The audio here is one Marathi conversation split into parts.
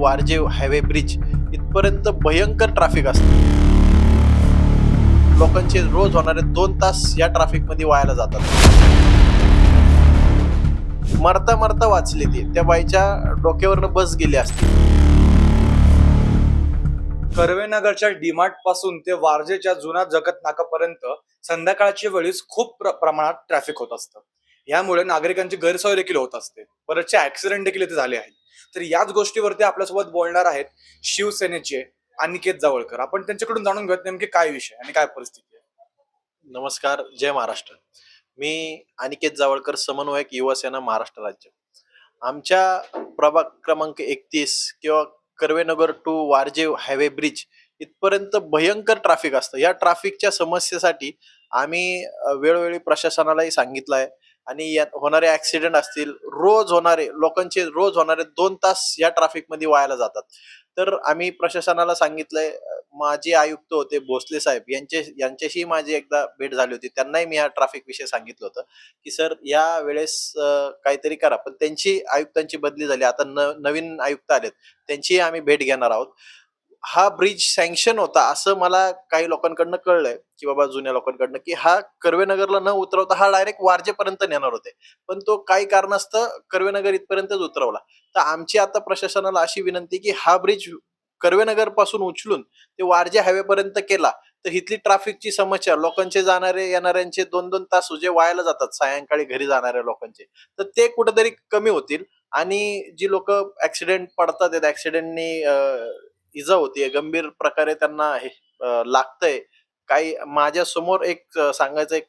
वारजे हायवे ब्रिज इथपर्यंत भयंकर ट्रॅफिक असतं. लोकांचे रोज होणारे दोन तास या ट्रॅफिकमध्ये वायाला जातात. मरता मरता वाचली ती. त्या बाईच्या डोक्यावरनं बस गेली असते. कर्वेनगरच्या डीमार्टपासून ते वारजेच्या जुना जगत नाकापर्यंत संध्याकाळच्या वेळीस खूप प्र- प्रमाणात ट्रॅफिक होत असतं. यामुळे नागरिकांची गैरसोय देखील होत असते. बरेचसे ऍक्सिडेंट देखील इथे झाले आहेत. तर याच गोष्टीवरती आपल्यासोबत बोलणार आहेत शिवसेनेचे अनिकेत जावळकर. आपण त्यांच्याकडून जाणून घेऊयात नेमके काय विषय आणि काय परिस्थिती आहे. नमस्कार जय महाराष्ट्र. मी अनिकेत जावळकर समन्वयक युवासेना महाराष्ट्र राज्य. आमच्या प्रभाग क्रमांक एकतीस किंवा Karvenagar to Warje highway bridge इथपर्यंत भयंकर ट्रॅफिक असतं. या ट्रॅफिकच्या समस्येसाठी आम्ही वेळोवेळी प्रशासनालाही सांगितलं आहे. आणि यात होणारे ऍक्सिडेंट असतील रोज होणारे लोकांचे रोज होणारे दोन तास या ट्रॅफिकमध्ये वायाला जातात. तर आम्ही प्रशासनाला सांगितलंय माझे आयुक्त होते भोसले साहेब यांचे यांच्याशी माझी एकदा भेट झाली होती. त्यांनाही मी या ट्रॅफिक विषय सांगितलं होतं की सर या वेळेस काहीतरी करा. पण त्यांची आयुक्तांची बदली झाली. आता न नवीन आयुक्त आलेत. त्यांचीही आम्ही भेट घेणार आहोत. हा ब्रिज सँक्शन होता असं मला काही लोकांकडनं कळलंय की बाबा जुन्या लोकांकडनं की हा कर्वेनगरला न उतरवता हा डायरेक्ट वारजेपर्यंत नेणार होते. पण तो काही कारणास्तव कर्वेनगर इथपर्यंतच उतरवला. तर आमची आता प्रशासनाला अशी विनंती की हा ब्रिज कर्वेनगरपासून उचलून ते वारजे हायवे पर्यंत केला तर इथली ट्रॅफिकची समस्या लोकांचे जाणारे येणाऱ्यांचे दोन दोन तास जे वायाला जातात सायंकाळी घरी जाणाऱ्या लोकांचे. तर ते कुठेतरी कमी होतील आणि जी लोक ऍक्सिडेंट पडतात ऍक्सिडेंटनी इजा होतीये गंभीर प्रकारे त्यांना हे लागतंय. काही माझ्यासमोर एक सांगायचा एक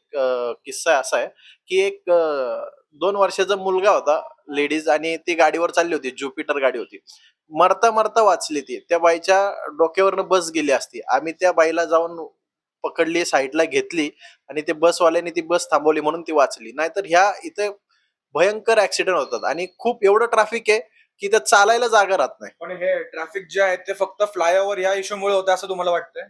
किस्सा असा आहे की एक दोन वर्षाचा मुलगा होता लेडीज आणि ती गाडीवर चालली होती ज्युपिटर गाडी होती. मरता मरता वाचली ती. त्या बाईच्या डोक्यावरनं बस गेली असती. आम्ही त्या बाईला जाऊन पकडली साईडला घेतली आणि ते बसवाल्याने ती बस थांबवली म्हणून ती वाचली. नाहीतर ह्या इथे भयंकर ऍक्सिडेंट होतात आणि खूप एवढं ट्रॅफिक आहे की इथं चालायला जागा राहत नाही. पण हे ट्रॅफिक जे आहे ते फक्त फ्लायओव्हर या इश्यूमुळे होतं असं तुम्हाला वाटतंय?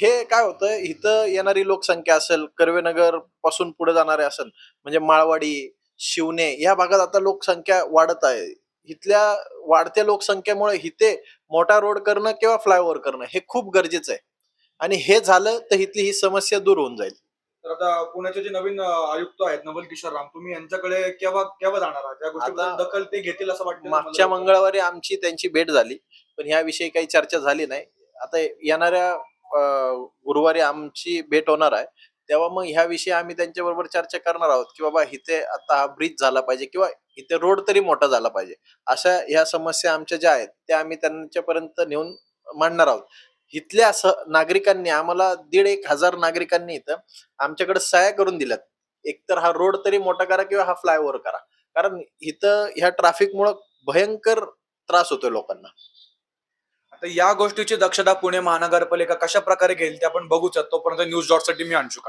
हे काय होतं इथं येणारी लोकसंख्या असेल कर्वेनगरपासून पुढे जाणारे असेल म्हणजे माळवाडी शिवणे या भागात आता लोकसंख्या वाढत आहे. इथल्या वाढत्या लोकसंख्येमुळे इथे मोठा रोड करणं किंवा फ्लायओव्हर करणं हे खूप गरजेचं आहे. आणि हे झालं तर इथली ही समस्या दूर होऊन जाईल. आता पुण्याचे जे नवीन आयुक्त आहेत नवल किशोर राम तुम्ही यांच्याकडे केव्हा केव्हा जाणार आहात? या गोष्टीबद्दल दखल ते घेतील असं वाटतं मागच्या? मंगळवारी आमची त्यांची भेट झाली पण ह्याविषयी काही चर्चा झाली नाही. आता येणाऱ्या गुरुवारी आमची भेट होणार आहे. तेव्हा मग ह्याविषयी आम्ही त्यांच्याबरोबर चर्चा करणार आहोत की बाबा इथे आता हा ब्रिज झाला पाहिजे किंवा इथे रोड तरी मोठा झाला पाहिजे. अशा ह्या समस्या आमच्या ज्या आहेत त्या आम्ही त्यांच्यापर्यंत नेऊन मांडणार आहोत. इथल्या स नागरिकांनी आम्हाला दीड एक हजार नागरिकांनी इथं आमच्याकडे सहाय्या करून दिल्यात. एकतर हा रोड तरी मोठा करा किंवा हा फ्लायओव्हर करा. कारण इथं ह्या ट्रॅफिकमुळं भयंकर त्रास होतोय लोकांना. आता या गोष्टीची दक्षता पुणे महानगरपालिका कशा प्रकारे घेईल ते आपण बघूच तोपर्यंत न्यूज डॉटसाठी मी अंशु